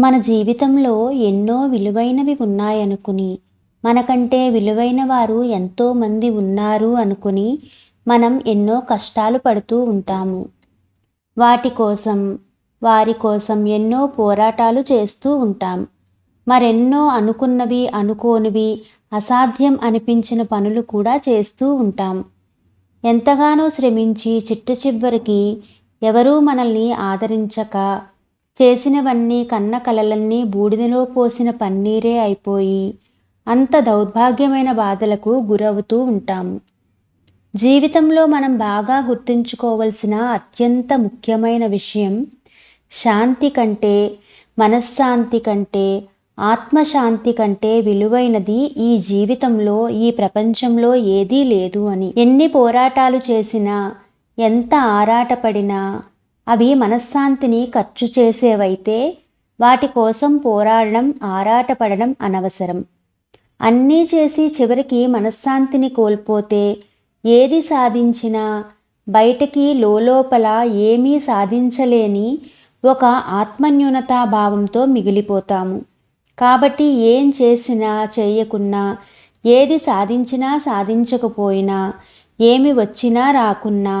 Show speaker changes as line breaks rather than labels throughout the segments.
మన జీవితంలో ఎన్నో విలువైనవి ఉన్నాయనుకుని మనకంటే విలువైన వారు ఎంతోమంది ఉన్నారు అనుకుని మనం ఎన్నో కష్టాలు పడుతూ ఉంటాము. వాటి కోసం వారి కోసం ఎన్నో పోరాటాలు చేస్తూ ఉంటాం. మరెన్నో అనుకున్నవి అనుకోనివి అసాధ్యం అనిపించిన పనులు కూడా చేస్తూ ఉంటాం. ఎంతగానో శ్రమించి చిట్ట చివరికి ఎవరూ మనల్ని ఆదరించక చేసినవన్నీ కన్న కలలన్నీ బూడిదలో పోసిన పన్నీరే అయిపోయి అంత దౌర్భాగ్యమైన బాధలకు గురవుతూ ఉంటాము జీవితంలో మనం బాగా గుర్తుంచుకోవలసిన అత్యంత ముఖ్యమైన విషయం శాంతి కంటే మనశ్శాంతి కంటే ఆత్మశాంతి కంటే విలువైనది ఈ జీవితంలో ఈ ప్రపంచంలో ఏదీ లేదు అని. ఎన్ని పోరాటాలు చేసినా ఎంత ఆరాటపడినా అవి మనశ్శాంతిని ఖర్చు చేసేవైతే వాటి కోసం పోరాడడం ఆరాటపడడం అనవసరం. అన్నీ చేసి చివరికి మనశ్శాంతిని కోల్పోతే ఏది సాధించినా బయటకి లోపల ఏమీ సాధించలేని ఒక ఆత్మన్యూనతా భావంతో మిగిలిపోతాము. కాబట్టి ఏం చేసినా చేయకున్నా ఏది సాధించినా సాధించకపోయినా ఏమి వచ్చినా రాకున్నా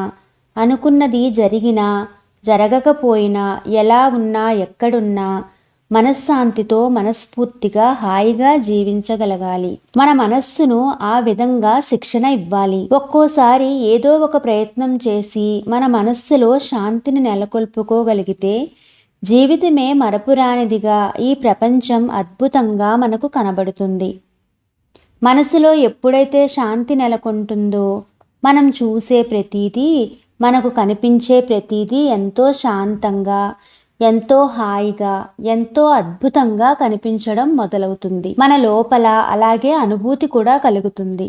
అనుకున్నది జరిగినా జరగకపోయినా ఎలా ఉన్నా ఎక్కడున్నా మనశ్శాంతితో మనస్ఫూర్తిగా హాయిగా జీవించగలగాలి. మన మనస్సును ఆ విధంగా శిక్షణ ఇవ్వాలి. ఒక్కోసారి ఏదో ఒక ప్రయత్నం చేసి మన మనస్సులో శాంతిని నెలకొల్పుకోగలిగితే జీవితమే మరపురానిదిగా ఈ ప్రపంచం అద్భుతంగా మనకు కనబడుతుంది. మనసులో ఎప్పుడైతే శాంతి నెలకొంటుందో మనం చూసే ప్రతీదీ మనకు కనిపించే ప్రతిదీ ఎంతో శాంతంగా ఎంతో హాయిగా ఎంతో అద్భుతంగా కనిపించడం మొదలవుతుంది. మన లోపల అలాగే అనుభూతి కూడా కలుగుతుంది.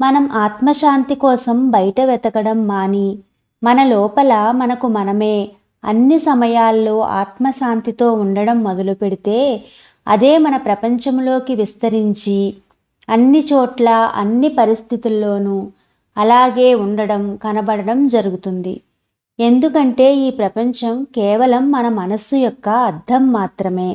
మనం ఆత్మశాంతి కోసం బయట వెతకడం మాని మన లోపల మనకు మనమే అన్ని సమయాల్లో ఆత్మశాంతితో ఉండడం మొదలు పెడితే అదే మన ప్రపంచంలోకి విస్తరించి అన్ని చోట్ల అన్ని పరిస్థితుల్లోనూ అలాగే ఉండడం కనబడడం జరుగుతుంది. ఎందుకంటే ఈ ప్రపంచం కేవలం మన మనస్సు యొక్క అర్థం మాత్రమే.